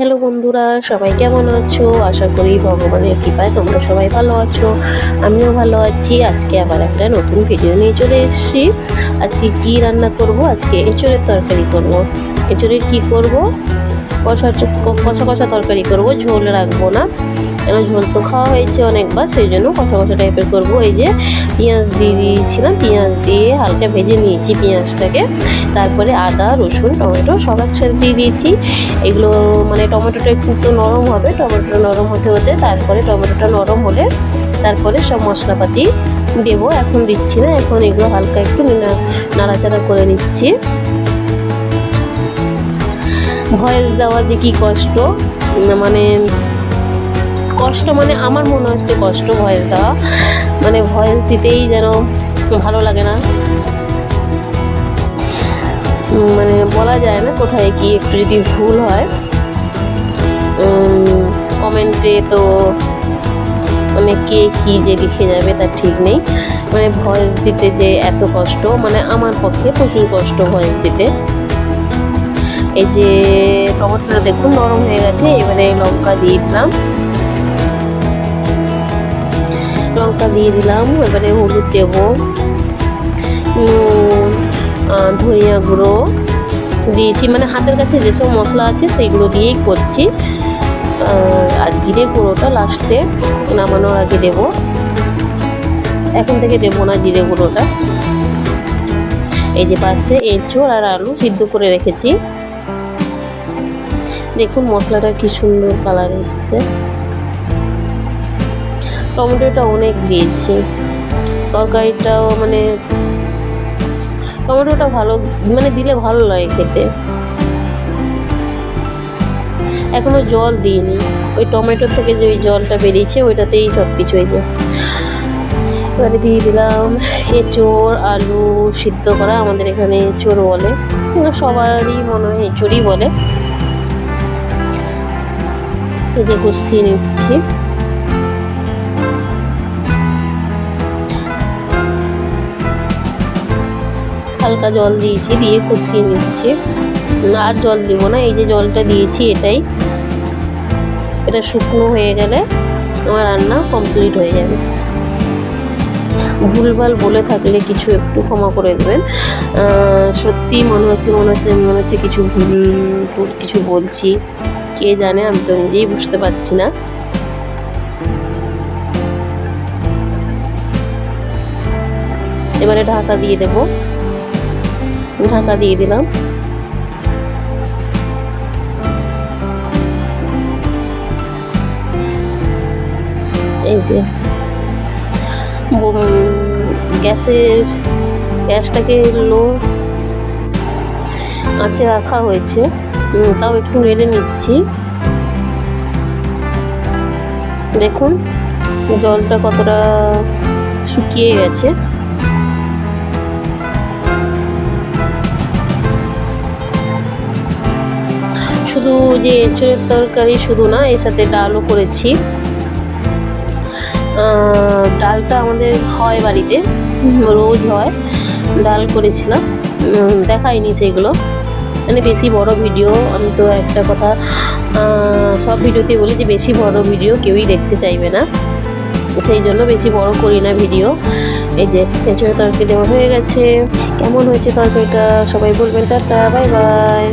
Hello বন্ধুরা, সবাই কেমন আছো? আশা করি ভগবানের কৃপায় তোমরা সবাই ভালো আছো, আমিও ভালো আছি। আজকে আবার একটা নতুন ভিডিও নিয়ে চলে এসেছি। আজকে কি রান্না করব? আজকে এঁচড়ের তরকারি করব। এঁচড়ের কি করব? কষা কষা কষা তরকারি করব, ঝোল রাখব না। কেন ঝোল তো খাওয়া হয়েছে অনেকবার সেই জন্য কষা কষা টাইপের করব। এই যে পেঁয়াজ দিয়ে দিয়েছিলাম, পেঁয়াজ দিয়ে হালকা ভেজে নিয়েছি পেঁয়াজটাকে। তারপরে আদা, রসুন, টমেটো সব একসাথে দিয়ে দিয়েছি। এগুলো মানে টমেটোটা একটু একটু নরম হবে, টমেটোটা নরম হতে হতে তারপরে টমেটোটা নরম হলে তারপরে সব মশলাপাতি দেবো। এখন দিচ্ছি না, এখন এগুলো হালকা একটু নাড়াচাড়া করে নিচ্ছি। ভয়েস দেওয়া যে কি কষ্ট মানে কষ্ট মানে আমার মনে হচ্ছে কষ্ট ভয়েস দেওয়া মানে ভয়েস দিতেই যেন ভালো লাগে না। মানে বলা যায় না কোথায় কি একটু যদি ভুল হয়। কমেন্টে তো মানে কে কি যে লিখে যাবে তার ঠিক নেই। মানে ভয়েস দিতে যে এত কষ্ট মানে আমার পক্ষে প্রচুর কষ্ট ভয়েস দিতে। এই যে টমেটোটা দেখুন, নরম হয়ে গেছে, এবারে লঙ্কা দিয়ে দিলাম। লঙ্কা দিয়ে দিলাম, এবারে হলুদ দেবো। ধনিয়া গুঁড়ো দিয়েছি মানে হাতের কাছে যেসব মশলা আছে সেইগুলো দিয়েই করছি। আর জিরে গুঁড়োটা লাস্টে নামানোর আগে দেবো। এখন থেকে দেবো না জিরে গুঁড়োটা। এই যে পাশে এঁচড় আর আলু সিদ্ধ করে রেখেছি। দেখুন মশলাটা কি সুন্দর কালার এসছে। টমেটোটা অনেক দিয়েছি। তরকারিটাও মানে টমেটোটা ভালো মানে দিলে ভালো লাগে খেতে। এখনও জল দিইনি। ওই টমেটো থেকে যে ওই জলটা বেরিয়েছে, ওইটাতেই সব কিছু হয়েছে। এবারে দিয়ে দিলাম এঁচড়, আলু সিদ্ধ করা, আমাদের এখানে এঁচড় বলে। সবারই মনে হয় এঁচড়ই বলে। এই যে কষিয়ে নিচ্ছি। হালকা জল দিয়েছি, দিয়ে কষিয়ে নিচ্ছি। আর জল দিব না, এই যে জলটা দিয়েছি এটাই। এটা শুকনো হয়ে গেলে আমার রান্না কমপ্লিট হয়ে যাবে। ভুলভাল বলে থাকলে কিছু একটু ক্ষমা করে দেবেন। সত্যি মনে হচ্ছে মনে হচ্ছে মনে হচ্ছে কিছু ভুল টুল কিছু বলছি। কে জানে, আমি তো নিজেই বুঝতে পারছি না। এবারে ঢাকা দিয়ে দেবো। ঢাকা দিয়ে দিলাম। এই যে গ্যাসের, গ্যাসটাকে লো আঁচে রাখা হয়েছে। তাও একটু নেড়ে নিচ্ছি। দেখুন, জলটা কতটা শুকিয়ে গেছে। শুধু যে এঁচড়ের তরকারি শুধু না, এর সাথে ডালও করেছি। ডালটা আমাদের হয় বাড়িতে, রোজ হয়, ডাল করেছিলাম। দেখাইনি সেগুলো। মানে বেশি বড় ভিডিও, আমি তো একটা কথা সব ভিডিওতে বলি যে বেশি বড় ভিডিও কেউই দেখতে চাইবে না। সেই জন্য বেশি বড় করি না ভিডিও। এই যে এঁচড়ের তরকারি দেওয়া হয়ে গেছে। কেমন হয়েছে তরকারিটা? সবাই বলবেন। Tata, bye bye.